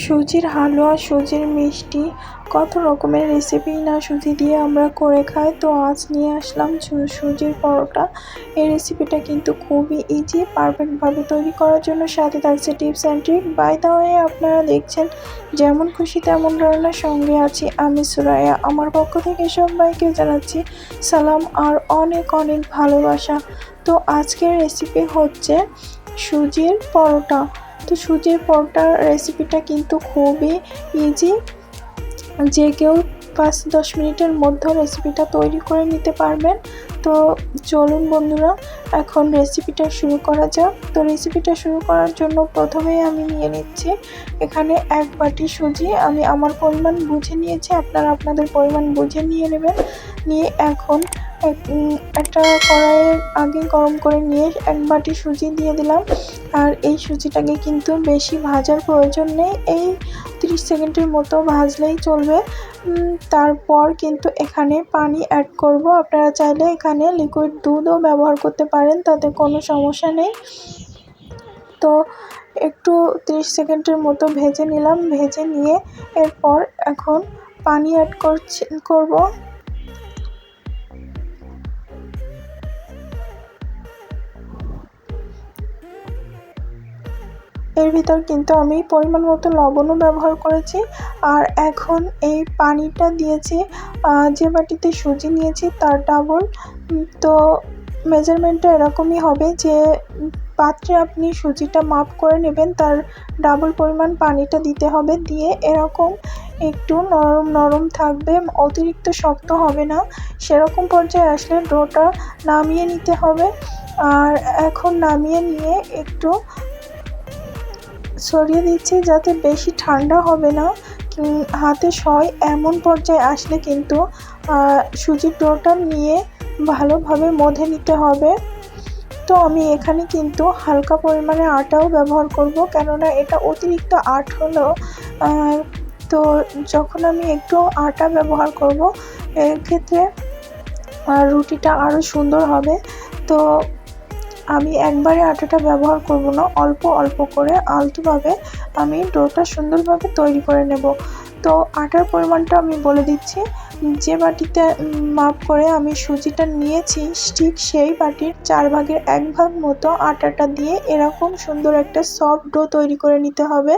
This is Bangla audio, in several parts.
সুজির হালুয়া, সুজির মিষ্টি, কত রকমের রেসিপি না সুজি দিয়ে আমরা করে খাই। তো আজ নিয়ে আসলাম সুজির পরোটা। এই রেসিপিটা কিন্তু খুবই ইজি পারফেক্টভাবে তৈরি করার জন্য সাথে থাকছে tips and trick by the way আপনারা দেখছেন, যেমন খুশি তেমন রান্নার সঙ্গে আছি আমি সুরাইয়া। আমার পক্ষ থেকে সবাইকে জানাচ্ছি সালাম আর অনেক অনেক ভালোবাসা। তো আজকের রেসিপি হচ্ছে সুজির পরোটা। তো সুজির পরোটার রেসিপিটা কিন্তু খুবই ইজি যে কেউ পাঁচ, দশ মিনিটের মধ্যে রেসিপিটা তৈরি করে নিতে পারবেন। তো চলুন বন্ধুরা, এখন রেসিপিটা শুরু করা যাক। তো রেসিপিটা শুরু করার জন্য প্রথমেই আমি নিয়ে নিচ্ছি এখানে এক বাটি সুজি। আমি আমার পরিমাণ বুঝে নিয়েছি, আপনারা আপনাদের পরিমাণ বুঝে নিয়ে নেবেন। নিয়ে এখন একটা কড়াইয়ে আগে গরম করে নিয়ে এক বাটি সুজি দিয়ে দিলাম। আর এই সুজিটাকে কিন্তু বেশি ভাজার প্রয়োজন নেই। এই তিরিশ সেকেন্ডের মতো ভাজলেই চলবে। তারপর কিন্তু এখানে পানি অ্যাড করব। আপনারা চাইলে এখানে লিকুইড দুধও ব্যবহার করতে পারেন, তাতে কোনো সমস্যা নেই। তো একটু তিরিশ সেকেন্ডের মতো ভেজে নিলাম। ভেজে নিয়ে এরপর এখন পানি অ্যাড করছি, করব। এর ভিতর কিন্তু আমি পরিমাণ মতো লবণও ব্যবহার করেছি। আর এখন এই পানিটা দিয়েছি যে বাটিতে সুজি নিয়েছি তার ডাবল। তো মেজারমেন্টটা এরকমই হবে যে, পাত্রে আপনি সুজিটা মাপ করে নেবেন, তার ডাবল পরিমাণ পানিটা দিতে হবে। দিয়ে এরকম একটু নরম নরম থাকবে, অতিরিক্ত শক্ত হবে না। সেরকম পর্যায়ে আসলে ডোটা নামিয়ে নিতে হবে। আর এখন নামিয়ে নিয়ে একটু ছড়িয়ে দিচ্ছি যাতে বেশি ঠান্ডা হবে না। হাতে সয় এমন পর্যায়ে আসলে কিন্তু সুজির ডোটা নিয়ে ভালোভাবে মধে নিতে হবে। তো আমি এখানে কিন্তু হালকা পরিমাণে আটাও ব্যবহার করব, কেননা এটা অতিরিক্ত আট হলো। তো যখন আমি একটু আটা ব্যবহার করব এক্ষেত্রে রুটিটা আরও সুন্দর হবে। তো আমি একবারে আটাটা ব্যবহার করব না, অল্প অল্প করে, আলতোভাবে আমি ডোটা সুন্দরভাবে তৈরি করে নেব। তো আটার পরিমাণটা আমি বলে দিচ্ছি, যে বাটিতে মাপ করে আমি সুজিটা নিয়েছি, ঠিক সেই বাটির চার ভাগের এক ভাগ মতো আটাটা দিয়ে এরকম সুন্দর একটা সফট ডো তৈরি করে নিতে হবে।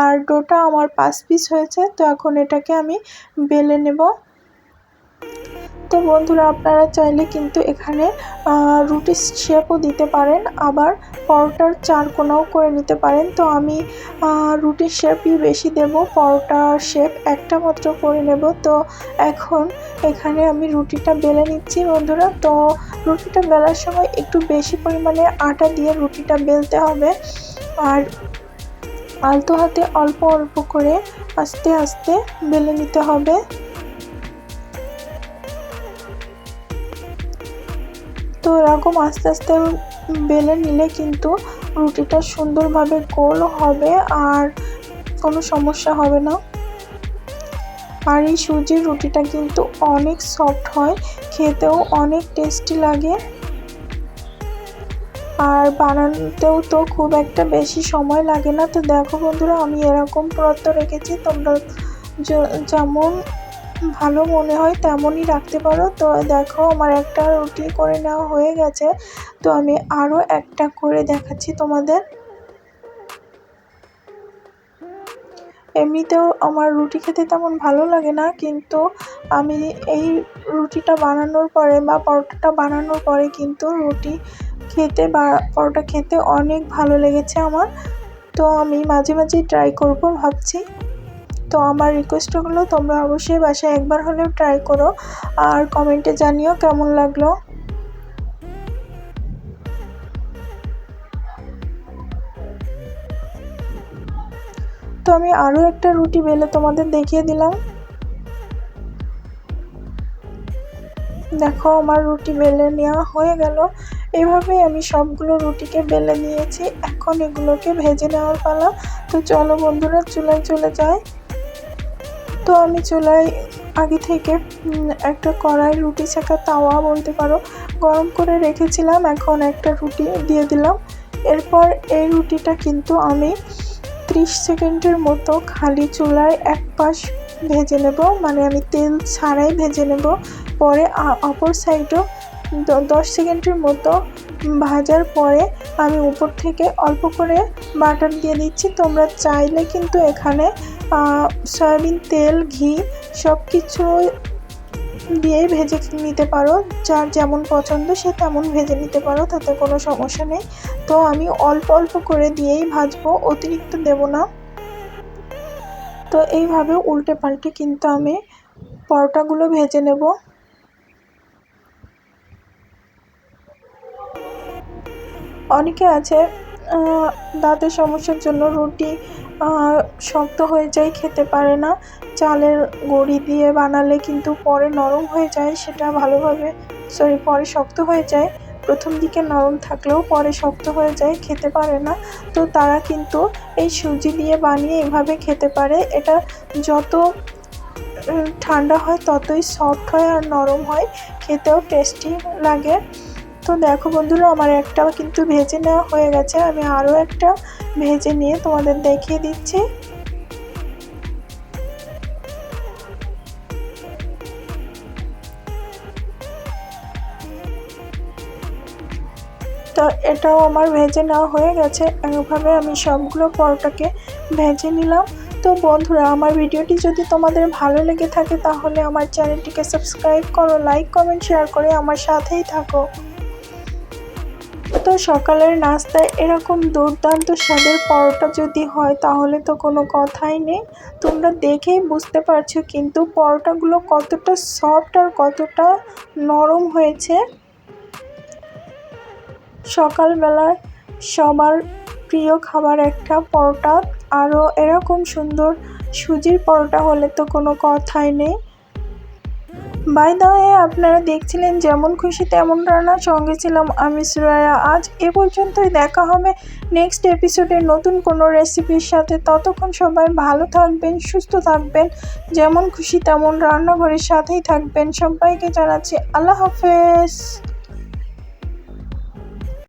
আর ডোটা আমার পাঁচ পিস হয়েছে, তো এখন এটাকে আমি বেলে নেব। তো বন্ধুরা, আপনারা চাইলে কিন্তু এখানে রুটির শেপও দিতে পারেন, আবার পরোটার চার কোনাও করে নিতে পারেন। তো আমি রুটির শেপই বেশি দেব পরোটার শেপ একটা মাত্র করে নেব। তো এখন এখানে আমি রুটিটা বেলে নিচ্ছি বন্ধুরা। তো রুটিটা বেলার সময় একটু বেশি পরিমাণে আটা দিয়ে রুটিটা বেলতে হবে। আর আলতো হাতে অল্প অল্প করে আস্তে আস্তে বেলে নিতে হবে। তো এরকম আস্তে আস্তে বেলে নিলে কিন্তু রুটিটা সুন্দরভাবে গোল হবে আর কোনো সমস্যা হবে না। আর এই সুজির রুটিটা কিন্তু অনেক সফট হয়, খেতেও অনেক টেস্টি লাগে। আর বানাতেও তো খুব একটা বেশি সময় লাগে না। তো দেখো বন্ধুরা, আমি এরকম প্রত্য রেখেছি, তোমরা যেমন ভালো মনে হয় তেমনই রাখতে পারো। তো দেখো, আমার একটা রুটি করে নেওয়া হয়ে গেছে। তো আমি আরও একটা করে দেখাচ্ছি তোমাদের। এমনিতেও আমার রুটি খেতে তেমন ভালো লাগে না, কিন্তু আমি এই রুটিটা বানানোর পরে বা পরোটাটা বানানোর পরে কিন্তু রুটি খেতে বা পরোটা খেতে অনেক ভালো লেগেছে আমার। তো আমি মাঝে মাঝেই ট্রাই করব, ভাবছি। তো আমার রিকোয়েস্ট হলো, তোমরা অবশ্যই বাসায় একবার হলেও ট্রাই করো। আর কমেন্টে জানিও কেমন লাগল। তো আমি আরও একটা রুটি বেলে তোমাদের দেখিয়ে দিলাম। দেখো, আমার রুটি বেলে নেওয়া হয়ে গেল। এইভাবেই আমি সবগুলো রুটিকে বেলে নিয়েছি। এখন এগুলোকে ভেজে নেওয়ার পালা। তো চলো বন্ধুরা, চুলায় চলে যায় তো আমি চুলায় আগে থেকে একটা কড়াই, রুটি ছেঁকা তাওয়া বলতে পারো। গরম করে রেখেছিলাম, এখন একটা রুটি দিয়ে দিলাম। এরপর এই রুটিটা কিন্তু আমি ত্রিশ সেকেন্ডের মতো খালি চুলায় এক পাশ ভেজে নেব। মানে আমি তেল ছাড়াই ভেজে নেব। পরে অপর সাইডও দশ সেকেন্ডের মতো ভাজার পরে আমি উপর থেকে অল্প করে বাটার দিয়ে দিচ্ছি। তোমরা চাইলে কিন্তু এখানে সয়াবিন, তেল, ঘি সব কিছু দিয়েই ভেজে নিতে পারো। যার যেমন পছন্দ, সে তেমন ভেজে নিতে পারো, তাতে কোনো সমস্যা নেই। তো আমি অল্প অল্প করে দিয়েই ভাজবো, অতিরিক্ত দেব না। তো এইভাবে উল্টে পাল্টে কিন্তু আমি পরোটাগুলো ভেজে নেব। অনেকে আছে দাঁতের সমস্যার জন্য রুটি শক্ত হয়ে যায়, খেতে পারে না। চালের গুঁড়ি দিয়ে বানালে কিন্তু পরে নরম হয়ে যায়, সেটা ভালোভাবে সরি পরে শক্ত হয়ে যায়। প্রথম দিকে নরম থাকলেও পরে শক্ত হয়ে যায়, খেতে পারে না। তো তারা কিন্তু এই সুজি দিয়ে বানিয়ে এভাবে খেতে পারে। এটা যত ঠান্ডা হয় ততই সফট হয় আর নরম হয়। খেতেও টেস্টি লাগে। তো দেখো বন্ধুরা, আমার একটা কিন্তু ভেজে নেওয়া হয়ে গেছে। আমি আরও একটা ভেজে নিয়ে তোমাদের দেখিয়ে দিচ্ছি। তো এটাও আমার ভেজে নেওয়া হয়ে গেছে। এভাবে আমি সবগুলো পরোটাকে ভেজে নিলাম। তো বন্ধুরা, আমার ভিডিওটি যদি তোমাদের ভালো লেগে থাকে, তাহলে আমার চ্যানেলটিকে সাবস্ক্রাইব করো, লাইক, কমেন্ট, শেয়ার করে আমার সাথেই থাকো। তো সকালের নাস্তায় এরকম দুর্দান্ত স্বাদের পরোটা যদি হয়, তাহলে তো কোনো কথাই নেই। তোমরা দেখেই বুঝতে পারছ কিন্তু পরোটাগুলো কতটা সফট আর কতটা নরম হয়েছে। সকালবেলায় সবার প্রিয় খাবার একটা পরোটা, আরও এরকম সুন্দর সুজির পরোটা হলে তো কোনো কথাই নেই। বাই দা আপনারা দেখছিলেন যেমন খুশি তেমন রান্না সঙ্গে ছিলাম আমি সুরায়া আজ এ পর্যন্তই দেখা হবে নেক্সট এপিসোডে নতুন কোনো রেসিপির সাথে। ততক্ষণ সবাই ভালো থাকবেন, সুস্থ থাকবেন, যেমন খুশি তেমন রান্নাঘরের সাথেই থাকবেন। সবাইকে জানাচ্ছি আল্লাহ হাফেজ।